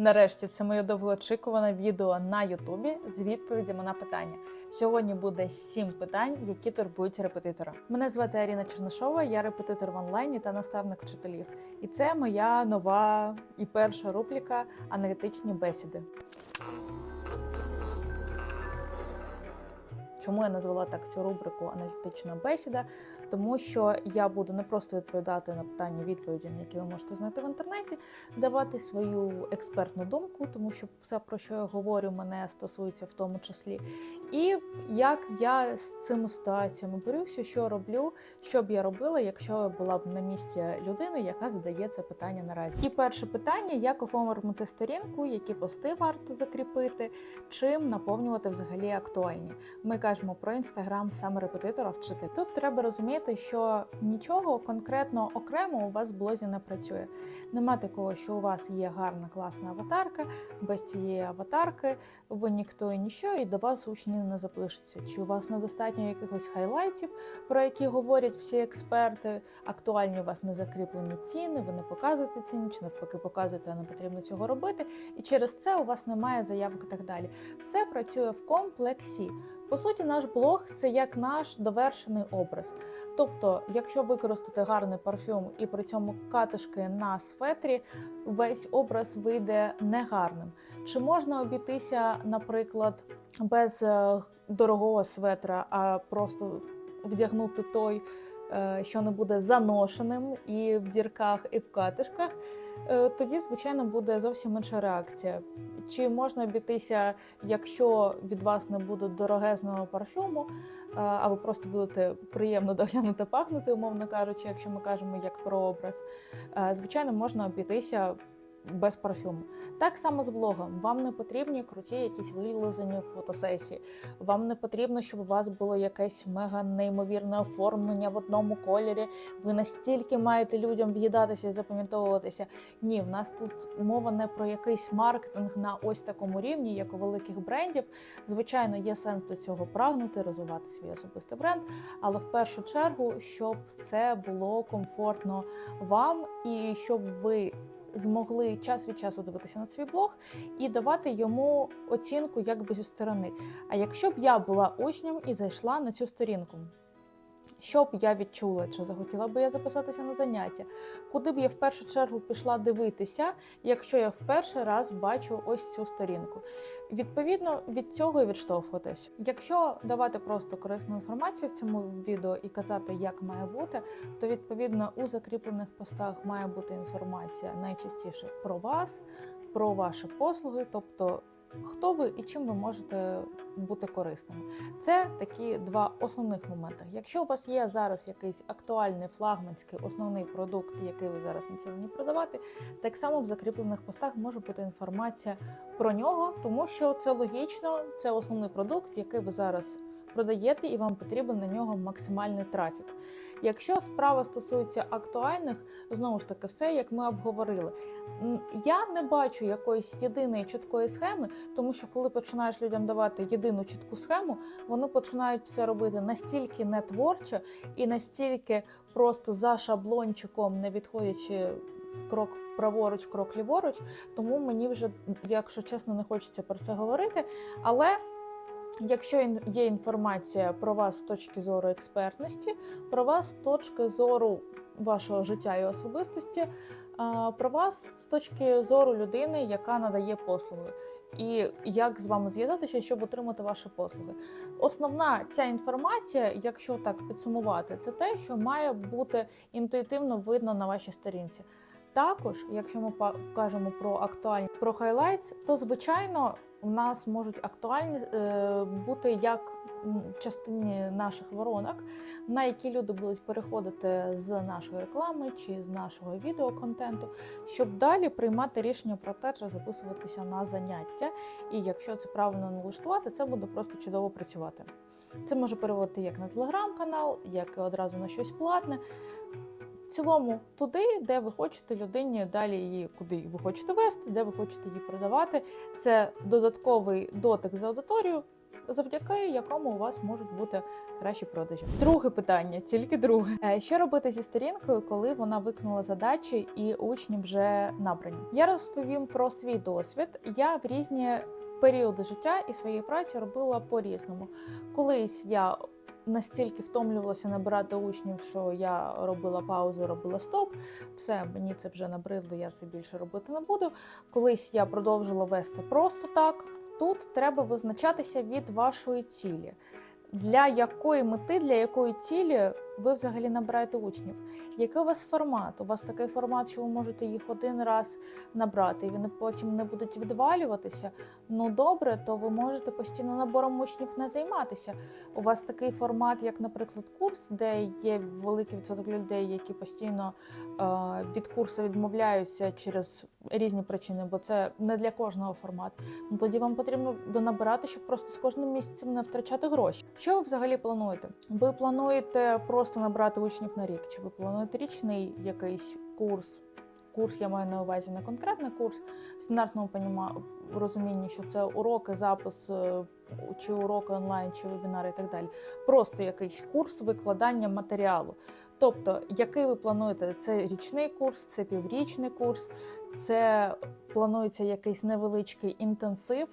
Нарешті це моє довгоочікуване відео на Ютубі з відповідями на питання. Сьогодні буде сім питань, які турбують репетитора. Мене звати Аріна Чернишова, я репетитор в онлайні та наставник вчителів. І це моя нова і перша рубрика аналітичні бесіди. Чому я назвала так цю рубрику аналітична бесіда? Тому що я буду не просто відповідати на питання відповідям, які ви можете знайти в інтернеті, давати свою експертну думку, тому що все, про що я говорю, мене стосується в тому числі. І як я з цими ситуаціями борюся, що роблю, що б я робила, якщо я була б на місці людини, яка задає це питання наразі. І перше питання: як оформити сторінку, які пости варто закріпити, чим наповнювати взагалі актуальні. Ми кажемо про інстаграм саме репетитора вчити. Тут треба розуміти, що нічого конкретно окремо у вас в блозі не працює. Нема такого, що у вас є гарна класна аватарка, без цієї аватарки ви ніхто і ніщо, і до вас учні не запишуться. Чи у вас недостатньо якихось хайлайтів, про які говорять всі експерти? Актуальні у вас не закріплені ціни, ви не показуєте ціни, чи навпаки показуєте, а не потрібно цього робити. І через це у вас немає заявок і так далі. Все працює в комплексі. По суті, наш блог це як наш довершений образ. Тобто, якщо використати гарний парфюм і при цьому катишки на светрі, весь образ вийде негарним. Чи можна обійтися, наприклад, без е, дорогого светра, а просто вдягнути той, що не буде заношеним і в дірках, і в катишках? Е, Тоді, звичайно, буде зовсім інша реакція. Чи можна обійтися, якщо від вас не буде дорогезного парфюму, е, а ви просто будете приємно доглянути пахнути, умовно кажучи, якщо ми кажемо як про образ, Е, звичайно, можна обійтися без парфюму. Так само з блогом. Вам не потрібні круті якісь вилизані фотосесії. Вам не потрібно, щоб у вас було якесь мега неймовірне оформлення в одному кольорі. Ви настільки маєте людям в'їдатися і запам'ятовуватися. Ні, в нас тут мова не про якийсь маркетинг на ось такому рівні, як у великих брендів. Звичайно, є сенс до цього прагнути, розвивати свій особистий бренд, але в першу чергу, щоб це було комфортно вам і щоб ви змогли час від часу дивитися на свій блог і давати йому оцінку якби зі сторони. А якщо б я була учнем і зайшла на цю сторінку, що б я відчула, чи захотіла б я записатися на заняття, куди б я в першу чергу пішла дивитися, якщо я в перший раз бачу ось цю сторінку. Відповідно від цього і відштовхуватись. Якщо давати просто корисну інформацію в цьому відео і казати, як має бути, то відповідно у закріплених постах має бути інформація найчастіше про вас, про ваші послуги, тобто хто ви і чим ви можете бути корисними. Це такі два основних моменти. Якщо у вас є зараз якийсь актуальний флагманський основний продукт, який ви зараз націлені продавати, так само в закріплених постах може бути інформація про нього, тому що це логічно, це основний продукт, який ви зараз продаєте, і вам потрібен на нього максимальний трафік. Якщо справа стосується актуальних, знову ж таки, все як ми обговорили. Я не бачу якоїсь єдиної чіткої схеми, тому що коли починаєш людям давати єдину чітку схему, вони починають все робити настільки нетворче і настільки просто за шаблончиком, не відходячи крок праворуч, крок ліворуч. Тому мені вже, якщо чесно, не хочеться про це говорити. Але Якщо є інформація про вас з точки зору експертності, про вас з точки зору вашого життя і особистості, про вас з точки зору людини, яка надає послуги, і як з вами зв'язатися, щоб отримати ваші послуги. Основна ця інформація, якщо так підсумувати, це те, що має бути інтуїтивно видно на вашій сторінці. Також, якщо ми кажемо про актуальні про хайлайтс, то звичайно у нас можуть актуальні е, бути як в частині наших воронок, на які люди будуть переходити з нашої реклами чи з нашого відеоконтенту, щоб далі приймати рішення про те, чи записуватися на заняття. І якщо це правильно налаштувати, це буде просто чудово працювати. Це може переводити як на телеграм-канал, як одразу на щось платне. Цілому туди, де ви хочете людині далі її, куди ви хочете вести, де ви хочете її продавати. Це додатковий дотик з аудиторією, завдяки якому у вас можуть бути кращі продажі. Друге питання, тільки друге. Е, Що робити зі сторінкою, коли вона виконала задачі і учні вже набрані? Я розповім про свій досвід. Я в різні періоди життя і своєї праці робила по-різному. Колись я настільки втомлювалася набирати учнів, що я робила паузу, робила стоп. Все, мені це вже набридло, я це більше робити не буду. Колись я продовжила вести просто так. Тут треба визначатися від вашої цілі. Для якої мети, для якої цілі ви взагалі набираєте учнів? Який у вас формат? У вас такий формат, що ви можете їх один раз набрати, і вони потім не будуть відвалюватися. Ну добре, то ви можете постійно набором учнів не займатися. У вас такий формат, як, наприклад, курс, де є великий відсоток людей, які постійно е, від курсу відмовляються через різні причини, бо це не для кожного формат. Ну тоді вам потрібно донабирати, щоб просто з кожним місяцем не втрачати гроші. Що ви взагалі плануєте? Ви плануєте просто набрати учнів на рік? Чи ви плануєте річний якийсь курс? Курс я маю на увазі не конкретний курс в стандартному розумінні, що це уроки, запис, е, чи уроки онлайн, чи вебінари і так далі. Просто якийсь курс викладання матеріалу. Тобто, який ви плануєте? Це річний курс, це піврічний курс, це планується якийсь невеличкий інтенсив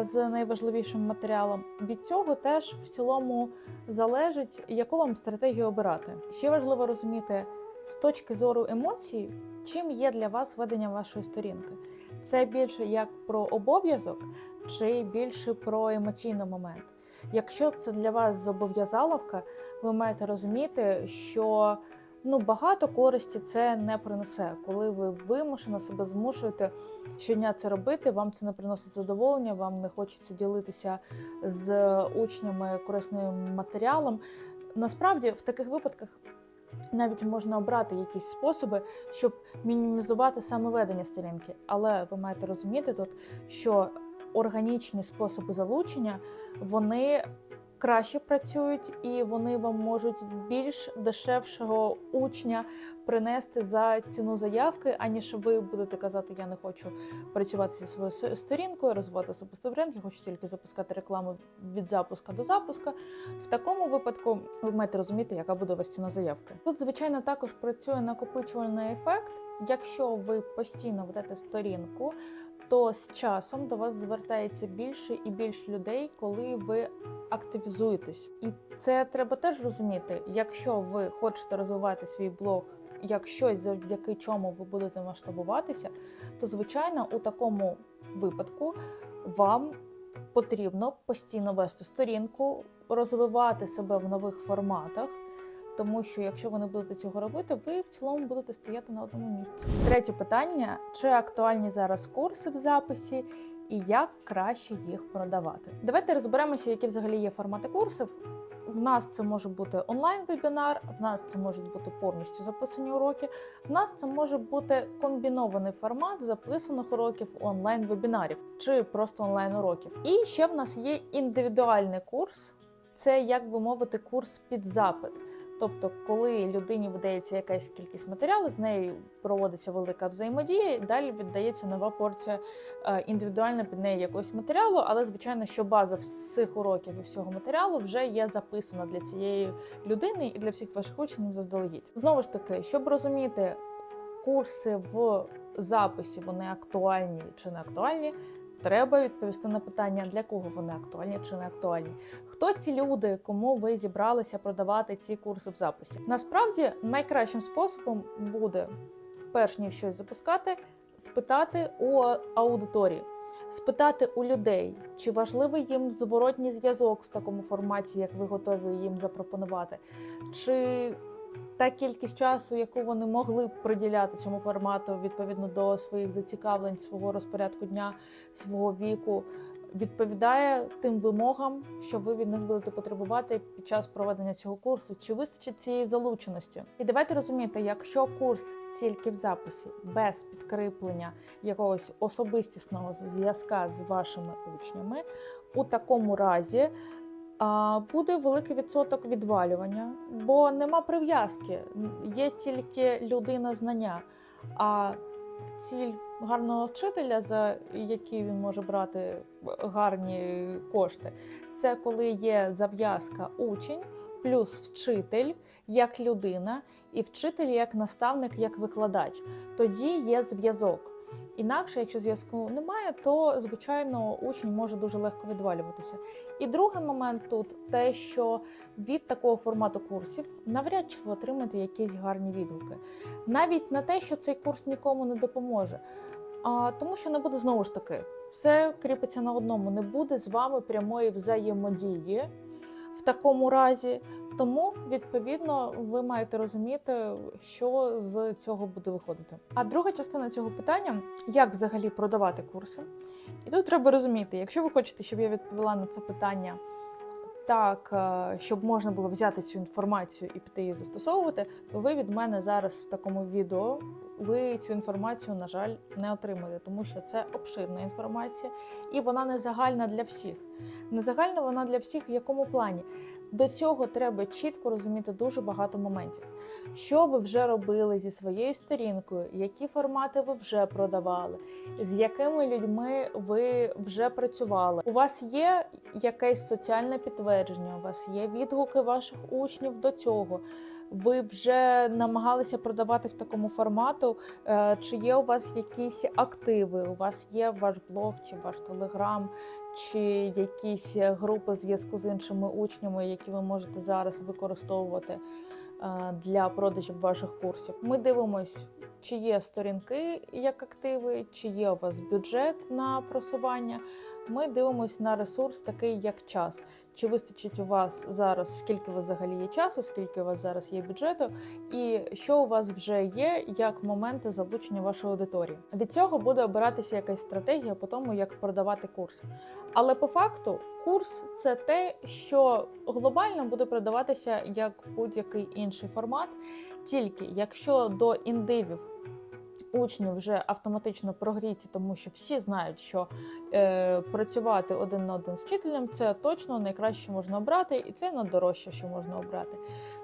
з найважливішим матеріалом. Від цього теж в цілому залежить, яку вам стратегію обирати. Ще важливо розуміти з точки зору емоцій, чим є для вас ведення вашої сторінки. Це більше як про обов'язок чи більше про емоційний момент. Якщо це для вас зобов'язаловка, ви маєте розуміти, що ну багато користі це не принесе. Коли ви вимушено себе змушуєте щодня це робити, вам це не приносить задоволення, вам не хочеться ділитися з учнями корисним матеріалом. Насправді, в таких випадках навіть можна обрати якісь способи, щоб мінімізувати саме ведення сторінки. Але ви маєте розуміти тут, що органічні способи залучення вони краще працюють і вони вам можуть більш дешевшого учня принести за ціну заявки, аніж ви будете казати, я не хочу працювати зі своєю сторінкою, розвивати особистий бренд, я хочу тільки запускати рекламу від запуска до запуска. В такому випадку ви маєте розуміти, яка буде у вас ціна заявки. Тут, звичайно, також працює накопичувальний ефект. Якщо ви постійно ведете сторінку, то з часом до вас звертається більше і більше людей, коли ви активізуєтесь. І це треба теж розуміти. Якщо ви хочете розвивати свій блог як щось, завдяки чому ви будете масштабуватися, то звичайно у такому випадку вам потрібно постійно вести сторінку, розвивати себе в нових форматах. Тому що якщо ви не будете цього робити, ви в цілому будете стояти на одному місці. Третє питання: чи актуальні зараз курси в записі, і як краще їх продавати? Давайте розберемося, які взагалі є формати курсів. В нас це може бути онлайн-вебінар, в нас це можуть бути повністю записані уроки. В нас це може бути комбінований формат записаних уроків онлайн-вебінарів чи просто онлайн-уроків. І ще в нас є індивідуальний курс. Це, як би мовити, курс під запит. Тобто, коли людині видається якась кількість матеріалу, з нею проводиться велика взаємодія, і далі віддається нова порція е, індивідуально під неї якогось матеріалу. Але звичайно, що база всіх уроків і всього матеріалу вже є записана для цієї людини і для всіх ваших учнів заздалегідь. Знову ж таки, щоб розуміти курси в записі, вони актуальні чи не актуальні. Треба відповісти на питання, для кого вони актуальні чи не актуальні. Хто ці люди, кому ви зібралися продавати ці курси в записі? Насправді найкращим способом буде, перш ніж щось запускати, спитати у аудиторії, спитати у людей, чи важливий їм зворотній зв'язок в такому форматі, як ви готові їм запропонувати, чи та кількість часу, яку вони могли б приділяти цьому формату відповідно до своїх зацікавлень, свого розпорядку дня, свого віку, відповідає тим вимогам, що ви від них будете потребувати під час проведення цього курсу, чи вистачить цієї залученості. І давайте розуміти, якщо курс тільки в записі, без підкріплення якогось особистісного зв'язка з вашими учнями, у такому разі. Буде великий відсоток відвалювання, бо нема прив'язки, є тільки людина знання. А ціль гарного вчителя, за які він може брати гарні кошти, це коли є зав'язка учень плюс вчитель як людина, і вчитель як наставник, як викладач. Тоді є зв'язок. Інакше, якщо зв'язку немає, то звичайно учень може дуже легко відвалюватися. І другий момент тут те, що від такого формату курсів навряд чи ви отримаєте якісь гарні відгуки. Навіть на те, що цей курс нікому не допоможе. А, тому що не буде знову ж таки, все кріпиться на одному, не буде з вами прямої взаємодії в такому разі. Тому, відповідно, ви маєте розуміти, що з цього буде виходити. А друга частина цього питання як взагалі продавати курси. І тут треба розуміти, якщо ви хочете, щоб я відповіла на це питання так, е, щоб можна було взяти цю інформацію і піти її застосовувати, то ви від мене зараз в такому відео ви цю інформацію, на жаль, не отримаєте, тому що це обширна інформація і вона не загальна для всіх. Не загальна вона для всіх в якому плані. До цього треба чітко розуміти дуже багато моментів. Що ви вже робили зі своєю сторінкою, які формати ви вже продавали, з якими людьми ви вже працювали. У вас є якесь соціальне підтвердження, у вас є відгуки ваших учнів до цього. Ви вже намагалися продавати в такому формату, Е, чи є у вас якісь активи, у вас є ваш блог чи ваш телеграм, чи якісь групи зв'язку з іншими учнями, які ви можете зараз використовувати е, для продажів ваших курсів. Ми дивимось, чи є сторінки як активи, чи є у вас бюджет на просування. Ми дивимось на ресурс, такий як час. Чи вистачить у вас зараз, скільки у вас взагалі є часу, скільки у вас зараз є бюджету, і що у вас вже є як моменти залучення вашої аудиторії. Від цього буде обиратися якась стратегія по тому, як продавати курси. Але по факту курс це те, що глобально буде продаватися як будь-який інший формат, тільки якщо до індивів. Учні вже автоматично прогріті, тому що всі знають, що е, працювати один на один з вчителем це точно найкраще можна обрати, і це найдорожче, що можна обрати.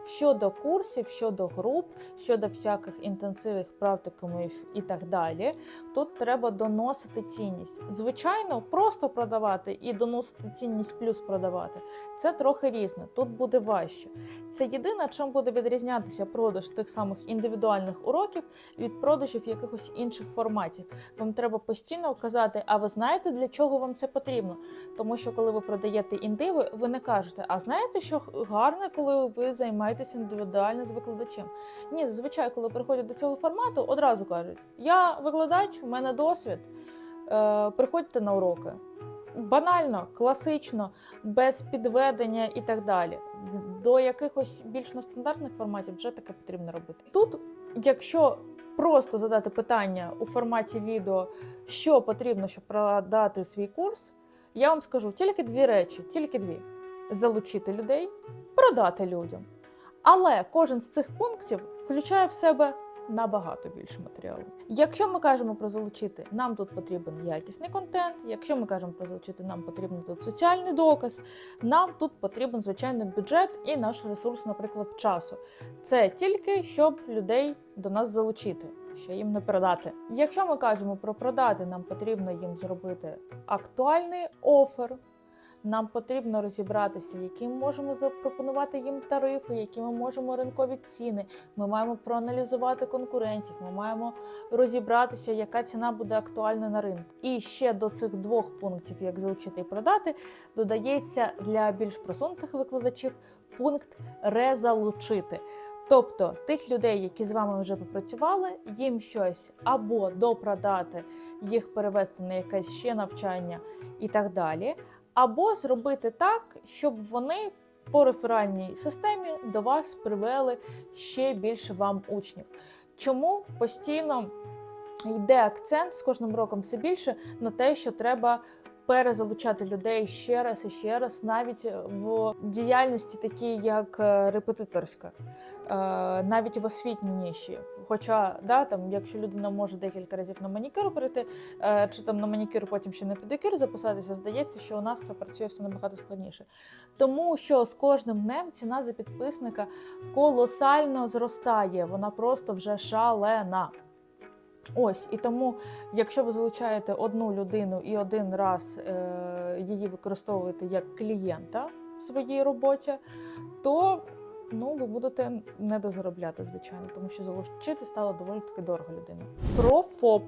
Щодо курсів, щодо груп, щодо всяких інтенсивних практикумів і так далі, тут треба доносити цінність. Звичайно, просто продавати і доносити цінність плюс продавати це трохи різне. Тут буде важче. Це єдине, чим буде відрізнятися продаж тих самих індивідуальних уроків від продажів якихось інших форматів. Вам треба постійно казати, а ви знаєте, для чого вам це потрібно? Тому що коли ви продаєте індиви, ви не кажете, а знаєте, що гарне, коли ви займаєтеся індивідуально з викладачем? Ні, зазвичай, коли приходять до цього формату, одразу кажуть: я викладач, у мене досвід, е, приходьте на уроки. Банально, класично, без підведення і так далі. До якихось більш нестандартних форматів вже таке потрібно робити. Тут, якщо просто задати питання у форматі відео, що потрібно, щоб продати свій курс, я вам скажу тільки дві речі, тільки дві: залучити людей, продати людям. Але кожен з цих пунктів включає в себе набагато більше матеріалу. Якщо ми кажемо про залучити, нам тут потрібен якісний контент. Якщо ми кажемо про залучити, нам потрібен тут соціальний доказ. Нам тут потрібен звичайно бюджет і наш ресурс, наприклад, часу. Це тільки щоб людей до нас залучити. Ще їм не передати. Якщо ми кажемо про продати, нам потрібно їм зробити актуальний офер. Нам потрібно розібратися, які ми можемо запропонувати їм тарифи, які ми можемо ринкові ціни. Ми маємо проаналізувати конкурентів. Ми маємо розібратися, яка ціна буде актуальна на ринку. І ще до цих двох пунктів, як залучити і продати, додається для більш просунутих викладачів пункт резалучити. Тобто тих людей, які з вами вже попрацювали, їм щось або допродати, їх перевести на якесь ще навчання і так далі, або зробити так, щоб вони по реферальній системі до вас привели ще більше вам учнів. Чому постійно йде акцент з кожним роком все більше на те, що треба перезалучати людей ще раз і ще раз, навіть в діяльності, такій як е, репетиторська, е, навіть в освітній ніші. Хоча, да, там, якщо людина може декілька разів на манікюр прийти, е, чи там на манікюр, потім ще на педикюр записатися, здається, що у нас це працює все набагато складніше. Тому що з кожним днем ціна за підписника колосально зростає, вона просто вже шалена. Ось і тому, якщо ви залучаєте одну людину і один раз е, її використовуєте як клієнта в своїй роботі, то ну, ви будете недозаробляти, звичайно, тому що залучити стало доволі таки дорого людину. Про ФОП.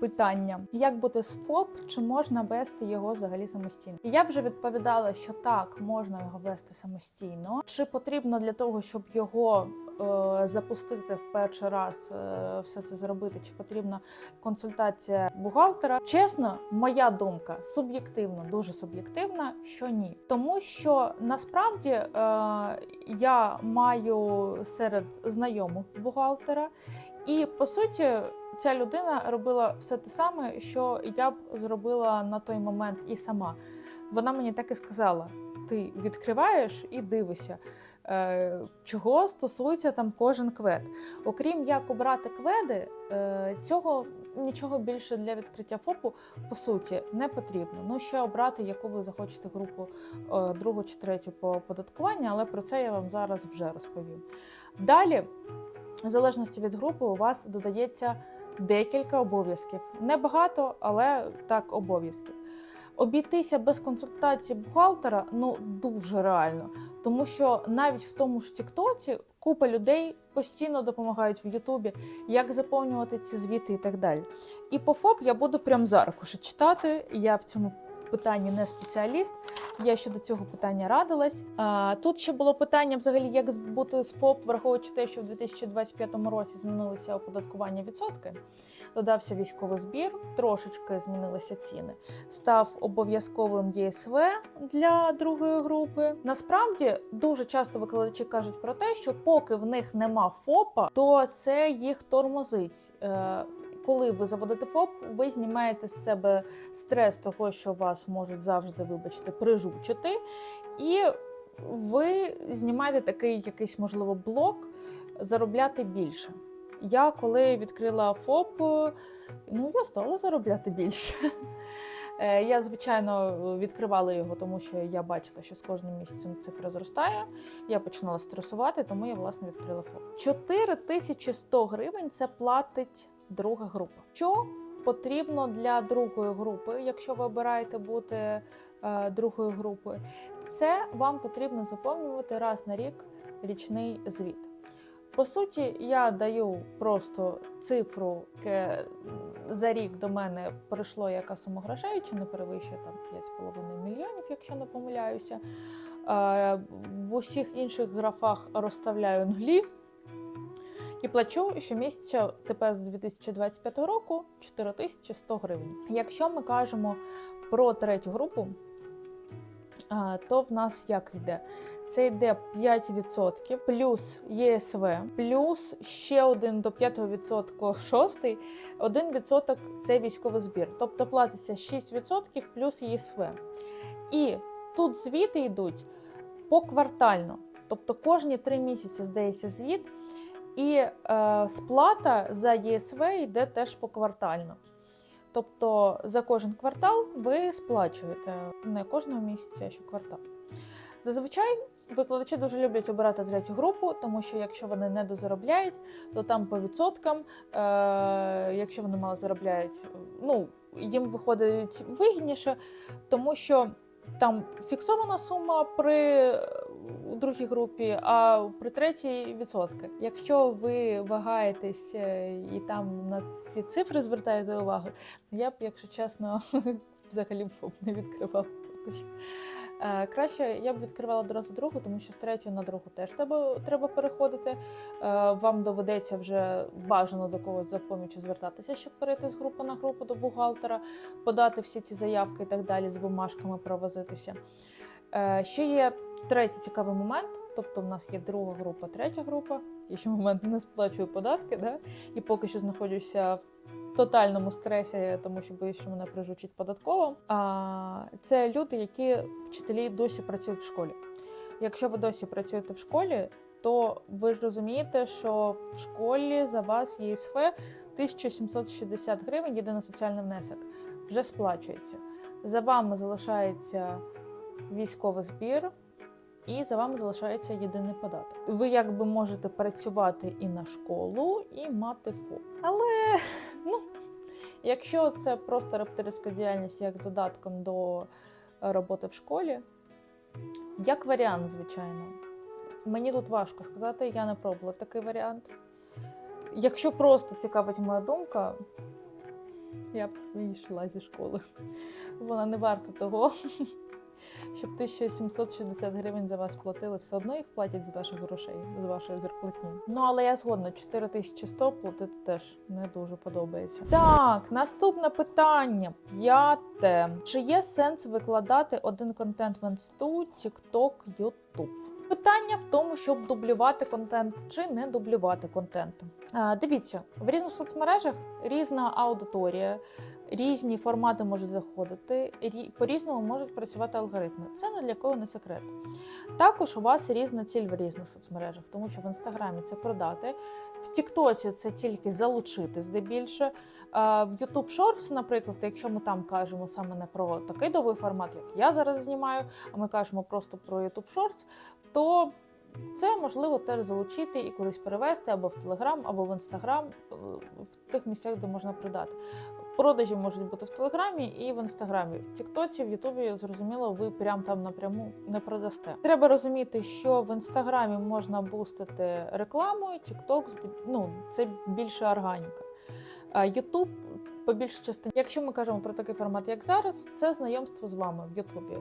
Питання, як бути з ФОП, чи можна вести його взагалі самостійно? Я вже відповідала, що так, можна його вести самостійно. Чи потрібно для того, щоб його запустити в перший раз, е, все це зробити, чи потрібна консультація бухгалтера? Чесно, моя думка суб'єктивна, дуже суб'єктивна, що ні. Тому що насправді е, я маю серед знайомих бухгалтера, і по суті. Ця людина робила все те саме, що я б зробила на той момент і сама. Вона мені так і сказала: ти відкриваєш і дивишся, е, чого стосується там кожен квед. Окрім як обрати кведи, е, цього нічого більше для відкриття ФОПу по суті не потрібно. Ну ще обрати, яку ви захочете групу е, другу чи третю по оподаткуванню, але про це я вам зараз вже розповім. Далі, в залежності від групи, у вас додається декілька обов'язків. Небагато, але так обов'язків. Обійтися без консультації бухгалтера ну дуже реально, тому що навіть в тому ж Тіктоці купа людей постійно допомагають в Ютубі, як заповнювати ці звіти і так далі. І по ФОП я буду прям зараз читати. Я в цьому питанні не спеціаліст. Я щодо цього питання радилась. А, тут ще було питання взагалі, як бути з ФОП, враховуючи те, що в 2025 році змінилися оподаткування відсотки. Додався військовий збір, трошечки змінилися ціни. Став обов'язковим ЄСВ для другої групи. Насправді дуже часто викладачі кажуть про те, що поки в них нема ФОПа, то це їх тормозить. Коли ви заводите ФОП, ви знімаєте з себе стрес того, що вас можуть завжди, вибачте, прижучити, і ви знімаєте такий якийсь, можливо, блок заробляти більше. Я коли відкрила ФОП, ну я стала заробляти більше. Е, Я, звичайно, відкривала його, тому що я бачила, що з кожним місяцем цифра зростає. Я починала стресувати, тому я власне відкрила ФОП. 4100 гривень це платить друга група. Що потрібно для другої групи, якщо ви обираєте бути е, другою групою, це вам потрібно заповнювати раз на рік річний звіт. По суті, я даю просто цифру, яке за рік до мене прийшло яка сума грошей, чи не перевищує там 5,5 мільйонів, якщо не помиляюся. Е, В усіх інших графах розставляю нулі. І плачу щомісяця тепер з 2025 року 4100 гривень. Якщо ми кажемо про третю групу, то в нас як йде? Це йде 5% плюс ЄСВ, плюс ще один до 5% шостий, 1% це військовий збір. Тобто платиться 6% плюс ЄСВ. І тут звіти йдуть поквартально. Тобто кожні 3 місяці здається звіт. І е, сплата за ЄСВ йде теж поквартально. Тобто за кожен квартал ви сплачуєте не кожного місяця, а щоквартал. Зазвичай викладачі дуже люблять обирати третю групу, тому що якщо вони не дозаробляють, то там по відсоткам, е, якщо вони мало заробляють, ну їм виходить вигідніше, тому що там фіксована сума при другій групі, а при третій відсотки. Якщо ви вагаєтесь е, і там на ці цифри звертаєте увагу, то я б, якщо чесно, взагалі б не відкривав поки що. Е, Краще я б відкривала одразу другу, тому що з третьої на другу теж треба, треба переходити. Е, Вам доведеться вже бажано до когось за помічю звертатися, щоб перейти з групи на групу до бухгалтера, подати всі ці заявки і так далі, з бумажками провозитися. Е, Ще є третій цікавий момент. Тобто, в нас є друга група, третя група. Я ще момент не сплачую податки, да? і поки що знаходжуся в тотальному стресі, тому що боюсь, що мене прижучить податково. А це люди, які вчителі досі працюють в школі. Якщо ви досі працюєте в школі, то ви ж розумієте, що в школі за вас ЄСФ 1760 гривень, єдиний соціальний внесок, вже сплачується. За вами залишається військовий збір. І за вами залишається єдиний податок. Ви якби можете працювати і на школу, і мати ФОП. Але Якщо це просто репетиторська діяльність як додатком до е, роботи в школі, як варіант, звичайно. Мені тут важко сказати, я не пробувала такий варіант. Якщо просто цікавить моя думка, я б вийшла зі школи. Вона не варта того, щоб 1760 гривень за вас платили, все одно їх платять з ваших грошей, з вашої зарплатні. Ну але я згодна, 4100 платити теж не дуже подобається. Так, наступне питання. П'яте. Чи є сенс викладати один контент в інсту, TikTok, YouTube? Питання в тому, щоб дублювати контент чи не дублювати контент. А, дивіться, в різних соцмережах різна аудиторія, різні формати можуть заходити, рі- по-різному можуть працювати алгоритми. Це не для кого не секрет. Також у вас різна ціль в різних соцмережах, тому що в інстаграмі це продати, в Тіктоці це тільки залучити здебільше. В YouTube Shorts, наприклад, якщо ми там кажемо саме не про такий довгий формат, як я зараз знімаю, а ми кажемо просто про YouTube Shorts, то це можливо теж залучити і кудись перевести або в Телеграм, або в Інстаграм, е, в тих місцях, де можна продати. Продажі можуть бути в Телеграмі і в Інстаграмі. В Тіктоці, в Ютубі, зрозуміло, ви прям там напряму не продасте. Треба розуміти, що в Інстаграмі можна бустити рекламою, Тікток ну, це більше органіка. Ютуб по більшій частині, якщо ми кажемо про такий формат, як зараз, це знайомство з вами в Ютубі.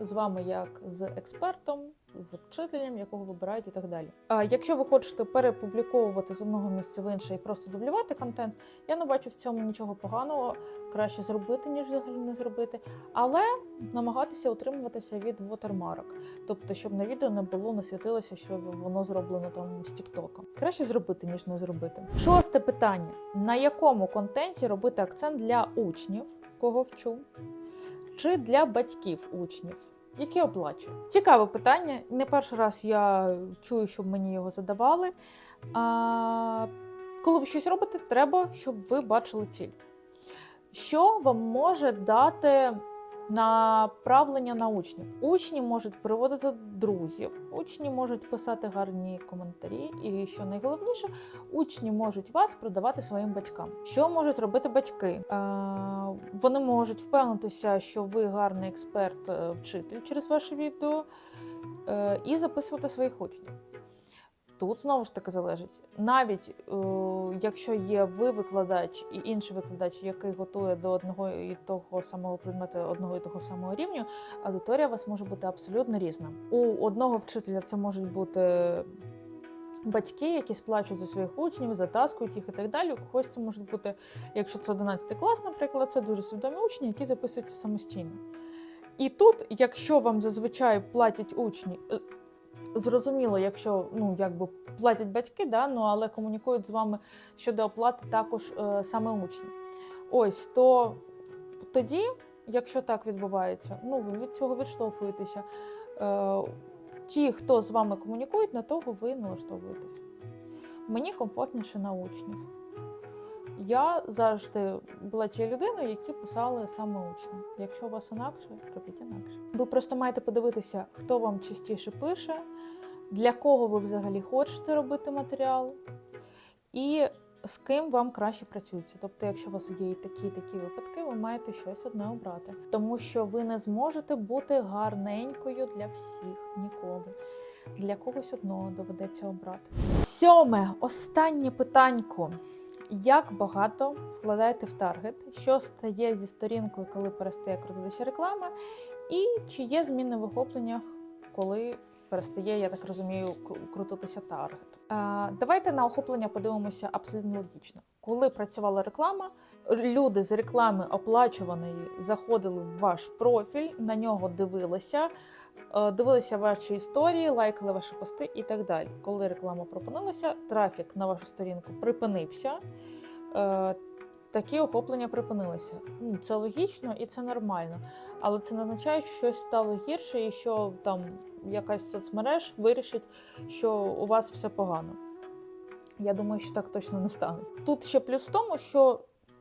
З вами як з експертом, з вчителем, якого вибирають і так далі. А якщо ви хочете перепубліковувати з одного місця в інше і просто дублювати контент, я не бачу в цьому нічого поганого. Краще зробити, ніж взагалі не зробити, але намагатися утримуватися від вотермарок. Тобто, щоб на відео не було, не світилося, що воно зроблено там з Тіктока. Краще зробити, ніж не зробити. Шосте питання: на якому контенті робити акцент для учнів, кого вчу, чи для батьків учнів? Які оплачує. Цікаве питання. Не перший раз я чую, щоб мені його задавали. А, коли ви щось робите, треба, щоб ви бачили ціль. Що вам може дати направлення на учнів? Учні можуть приводити друзів, учні можуть писати гарні коментарі, і що найголовніше, учні можуть вас продавати своїм батькам. Що можуть робити батьки? Е, вони можуть впевнитися, що ви гарний експерт, е, вчитель через ваше відео, е, і записувати своїх учнів. Тут знову ж таки залежить. Навіть е, якщо є ви викладач і інший викладач, який готує до одного і того самого предмету, одного і того самого рівня, аудиторія у вас може бути абсолютно різна. У одного вчителя це можуть бути батьки, які сплачують за своїх учнів, затаскують їх і так далі. У когось це можуть бути, якщо це 11 клас, наприклад, це дуже свідомі учні, які записуються самостійно. І тут, якщо вам зазвичай платять учні, е, зрозуміло, якщо ну якби платять батьки, да, ну але комунікують з вами щодо оплати також е, саме учні. Ось то тоді, якщо так відбувається, ну ви від цього відштовхуєтеся. Е, ті, хто з вами комунікують, на того ви налаштовуєтесь. Мені комфортніше на учнів. Я завжди була тією людиною, які писали саме учні. Якщо у вас інакше, робіть інакше. Ви просто маєте подивитися, хто вам частіше пише, для кого ви взагалі хочете робити матеріал, і з ким вам краще працюється. Тобто, якщо у вас є і такі такі випадки, ви маєте щось одне обрати, тому що ви не зможете бути гарненькою для всіх ніколи. Для когось одного доведеться обрати. Сьоме, останнє питанько. Як багато вкладаєте в таргет? Що стає зі сторінкою, коли перестає крутитися реклама? І чи є зміни в охопленнях, коли перестає, я так розумію, крутитися таргет? Давайте на охоплення подивимося абсолютно логічно. Коли працювала реклама, люди з реклами оплачуваної заходили в ваш профіль, на нього дивилися. Е, Дивилися ваші історії, лайкали ваші пости і так далі. Коли реклама припинилася, трафік на вашу сторінку припинився, е, такі охоплення припинилися. Ну, це логічно і це нормально. Але це не означає, що щось стало гірше і що там якась соцмереж вирішить, що у вас все погано. Я думаю, що так точно не станеться. Тут ще плюс в тому, що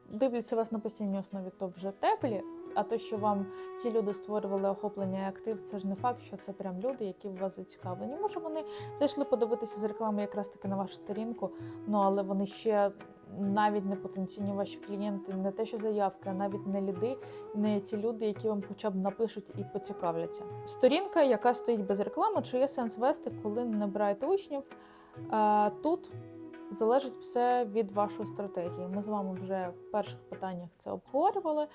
дивляться вас на постійній основі, то вже теплі. А то, що вам ці люди створювали охоплення і актив, це ж не факт, що це прям люди, які в вас зацікавлені. Може, вони зайшли подивитися з реклами якраз таки на вашу сторінку, ну але вони ще навіть не потенційні ваші клієнти, не те, що заявки, а навіть не ліди, не ті люди, які вам хоча б напишуть і поцікавляться. Сторінка, яка стоїть без реклами, чи є сенс вести, коли не набираєте учнів. Тут залежить все від вашої стратегії. Ми з вами вже в перших питаннях це обговорювали.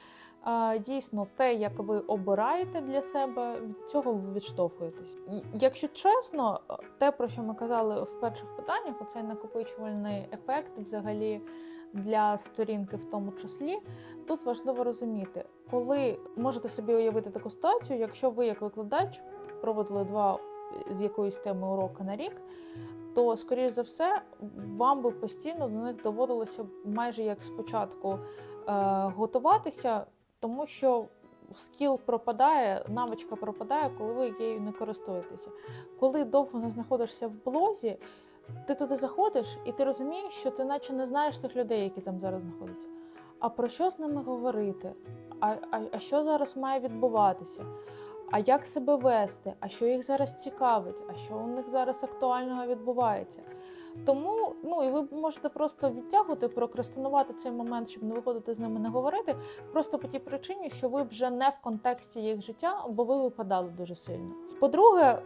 Дійсно, те, як ви обираєте для себе, від цього ви відштовхуєтесь. Якщо чесно, те, про що ми казали в перших питаннях, оцей накопичувальний ефект, взагалі для сторінки, в тому числі, тут важливо розуміти, коли можете собі уявити таку ситуацію, якщо ви як викладач проводили два з якоїсь теми уроки на рік, то, скоріш за все, вам би постійно до них доводилося майже як спочатку е, готуватися, тому що скіл пропадає, навичка пропадає, коли ви її не користуєтеся. Коли довго не знаходишся в блозі, ти туди заходиш і ти розумієш, що ти наче не знаєш тих людей, які там зараз знаходяться. А про що з ними говорити? А, а, а що зараз має відбуватися? А як себе вести? А що їх зараз цікавить? А що у них зараз актуального відбувається? Тому ну і ви можете просто відтягувати, прокрастинувати цей момент, щоб не виходити з ними не говорити. Просто по тій причині, що ви вже не в контексті їх життя, бо ви випадали дуже сильно. По-друге,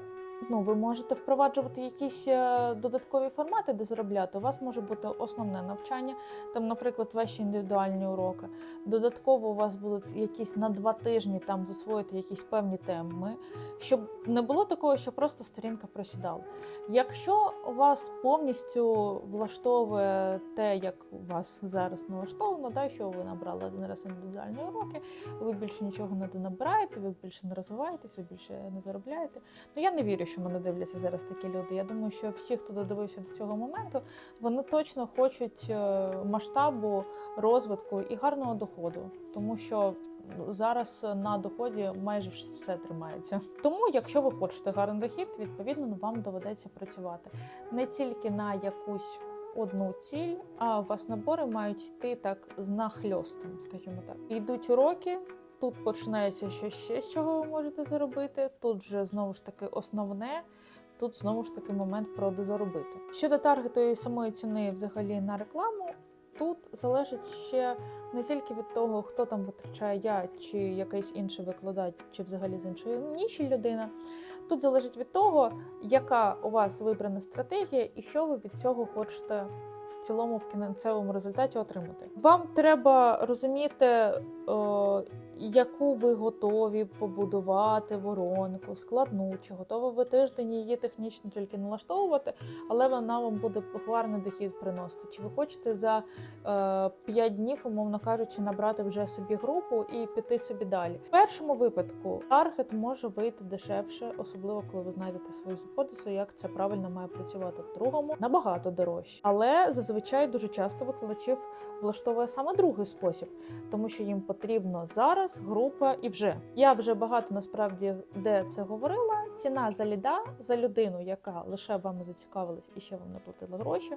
ну ви можете впроваджувати якісь е, додаткові формати, де заробляти. У вас може бути основне навчання, там, наприклад, ваші індивідуальні уроки. Додатково у вас будуть якісь на два тижні там засвоїти якісь певні теми, щоб не було такого, що просто сторінка просідала. Якщо у вас повністю влаштовує те, як у вас зараз налаштовано, да, що ви набрали один раз індивідуальні уроки, ви більше нічого не донабираєте, ви більше не розвиваєтесь, ви більше не заробляєте. Ну я не вірю, що мене дивляться зараз такі люди. Я думаю, що всі, хто додивився до цього моменту, вони точно хочуть е, масштабу, розвитку і гарного доходу, тому що ну, зараз на доході майже все тримається. Тому, якщо ви хочете гарний дохід, відповідно вам доведеться працювати не тільки на якусь. Одну ціль, а у вас набори мають йти так з нахльостом, скажімо так. Йдуть уроки, тут починається щось ще з чого ви можете заробити. Тут вже знову ж таки основне. Тут знову ж таки момент про де заробити. Щодо таргету і самої ціни взагалі на рекламу, тут залежить ще не тільки від того, хто там витрачає я чи якийсь інший викладач, чи взагалі з іншої ніші людина. Тут залежить від того, яка у вас вибрана стратегія і що ви від цього хочете в цілому в кінцевому результаті отримати. Вам треба розуміти, о, яку ви готові побудувати воронку, складну, чи готові ви тиждень її технічно тільки налаштовувати, але вона вам буде гарний дохід приносити. Чи ви хочете за е, 5 днів, умовно кажучи, набрати вже собі групу і піти собі далі? В першому випадку таргет може вийти дешевше, особливо коли ви знайдете свою гіпотезу, як це правильно має працювати. В другому набагато дорожче, але зазвичай дуже часто викладачів влаштовує саме другий спосіб, тому що їм потрібно зараз група і вже. Я вже багато насправді де це говорила. Ціна за ліда за людину, яка лише вами зацікавилась і ще вам не платила гроші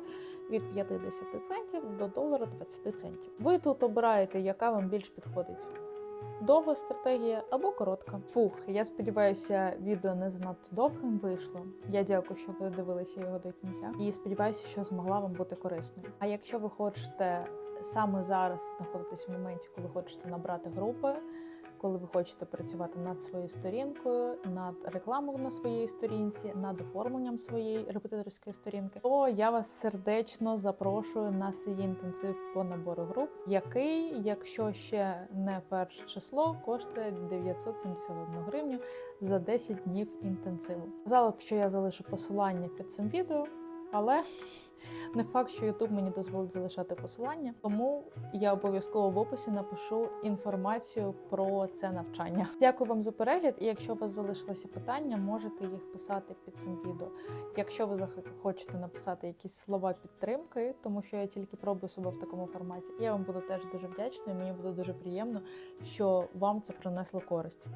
від 50 центів до долара 20 центів. Ви тут обираєте, яка вам більш підходить. Довга стратегія або коротка. Фух, я сподіваюся, відео не занадто довгим вийшло. Я дякую, що ви дивилися його до кінця. І сподіваюся, що змогла вам бути корисною. А якщо ви хочете саме зараз знаходитись в моменті, коли хочете набрати групи, коли ви хочете працювати над своєю сторінкою, над рекламою на своїй сторінці, над оформленням своєї репетиторської сторінки, то я вас сердечно запрошую на свій інтенсив по набору груп, який, якщо ще не перше число, коштує 971 гривню за 10 днів інтенсиву. Казала б, що я залишу посилання під цим відео, але не факт, що YouTube мені дозволить залишати посилання, тому я обов'язково в описі напишу інформацію про це навчання. Дякую вам за перегляд. І якщо у вас залишилися питання, можете їх писати під цим відео. Якщо ви хочете написати якісь слова підтримки, тому що я тільки пробую себе в такому форматі, я вам буду теж дуже вдячна. і Мені буде дуже приємно, що вам це принесло користь.